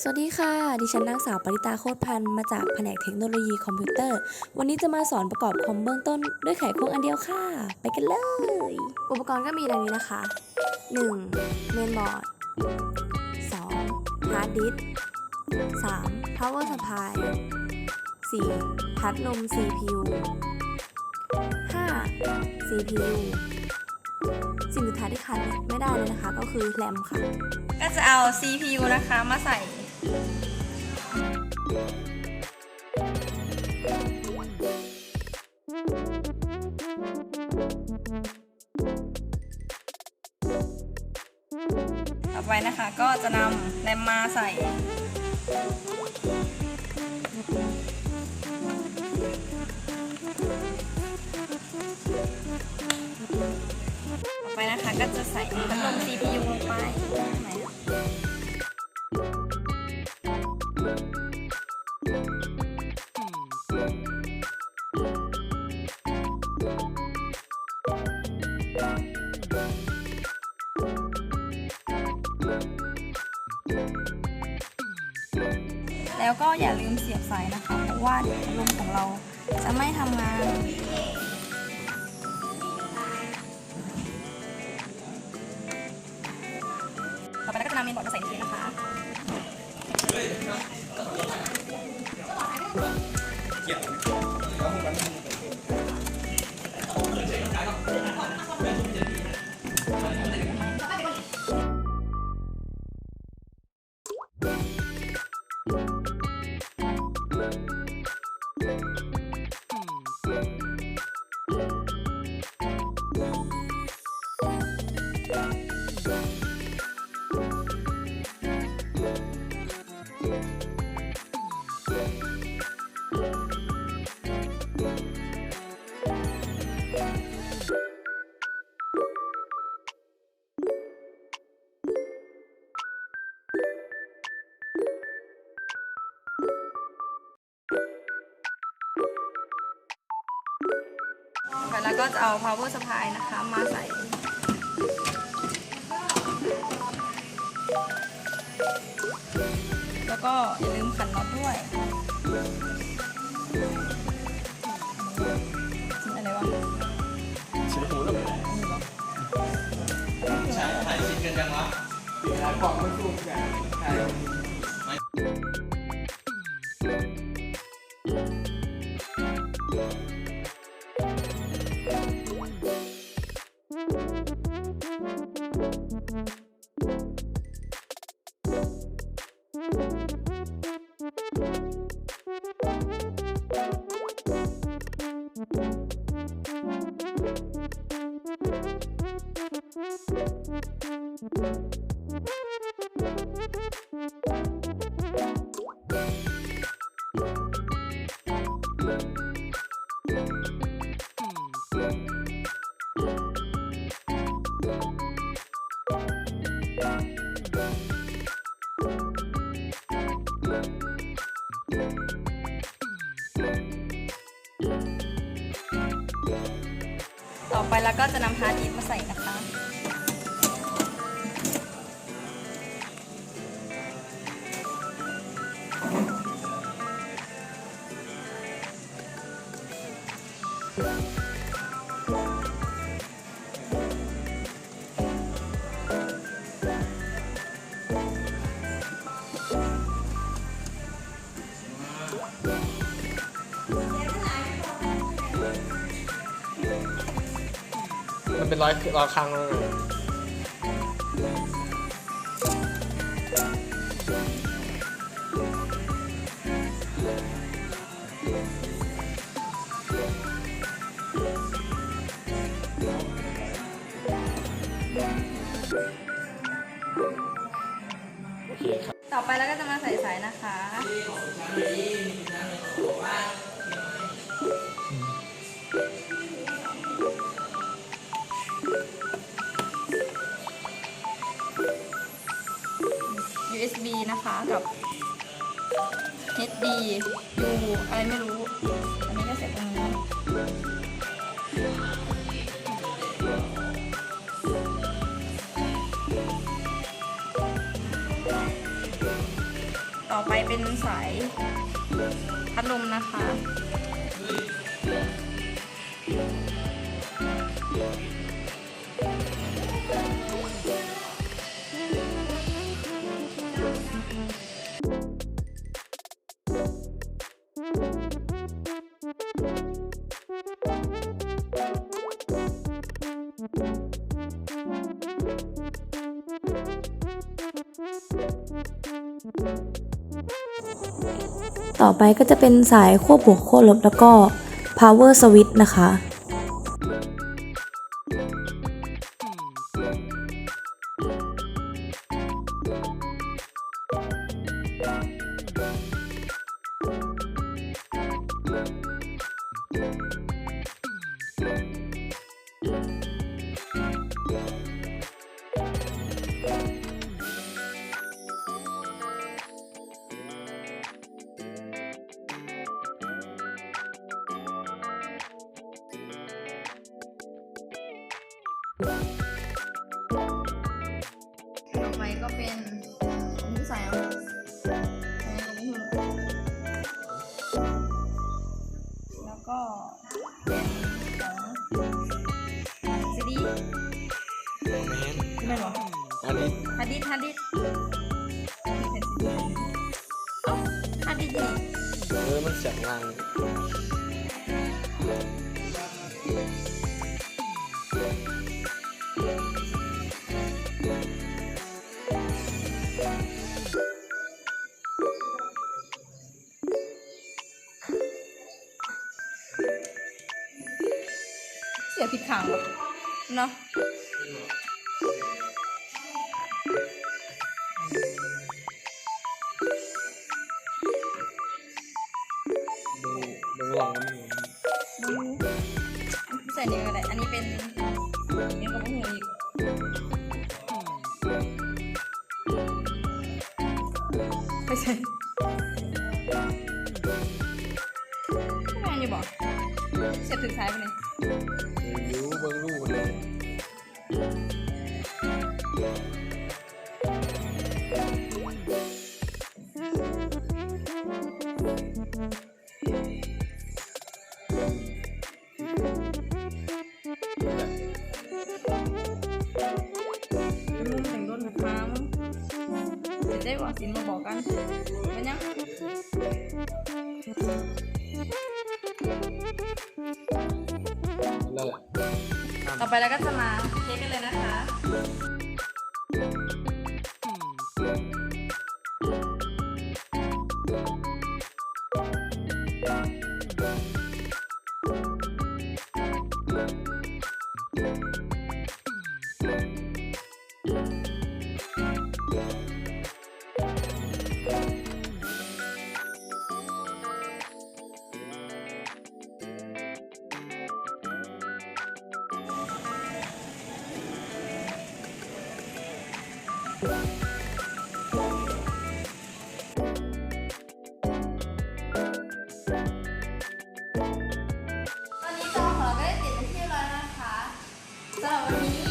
สวัสดีค่ะ ดิฉันนางสาวปริตาโคตรพันธ์มาจากแผนกเทคโนโลยีคอมพิวเตอร์ วันนี้จะมาสอนประกอบคอมเบื้องต้นด้วยไขควงอันเดียวค่ะ ไปกันเลย อุปกรณ์ก็มีดังนี้นะคะ 1. เมนบอร์ด 2. ฮาร์ดดิสก์ 3. power supply 4. พัดลม CPU 5. CPU สิ่งสุดท้ายที่ขาดไม่ได้เลยนะคะ ก็คือแรมค่ะก็จะเอา CPU นะคะมาใส่ ต่อไปนะคะก็จะนำแรมมาใส่ต่อไปนะคะก็จะใส่พัดลม CPU ลงไป แล้วก็อย่าลืมเสียบสายนะคะเพราะว่าเดี๋ยวพัดลมของเราจะไม่ทำงานต่อไปเราก็จะนำเมนบอร์ดมาใส่ ใไปเราก็จะเอา power supply นะคะ มาใส่แล้วก็อย่าลืมขันน็อตด้วยชิ้นอะไรวะชิ้นหูแล้วใช่ถ่ายชิ้นกันยังวะถ่ายกล่องไม่สู้กันถ่าย ต่อไปเราก็จะนำฮาร์ดดิสก์มาใส่นะคะ มันเป็นร้อยร้อยครั้งแล้ว กับ HD U อะไรไม่รู้ อันนี้ก็เสร็จตรงนี้ต่อไปเป็นสายพัดลมนะคะ ต่อไปก็จะเป็นสายควบบวกควบลบแล้วก็ power switch นะคะ ต่อไปก็เป็นอันนี้ใส่เอาแล้วก็เป็นของซีดีแมนไม่หรออันนี้ฮาร์ดดิสฮาร์ดดิสก์มีแผ่นซีดีเอ้าฮาร์ดดิสก์นี่เออมันเสียงลัง เสียผิดข้างวะเนาะดูดูลองมันอยู่ดูใส่เนี่ก็ได้อันนี้เป็นยังกับหูอีกไม่ใช่ เสร็จได้บอกสินมาบอกกันมันยังแล้วแหละต่อไปเราก็จะมาเทสกันเลยนะคะเตอนนี้จอของเราก็ได้ติดเนที่เรียบร้อยแล้วนะะสำหรับวันนี้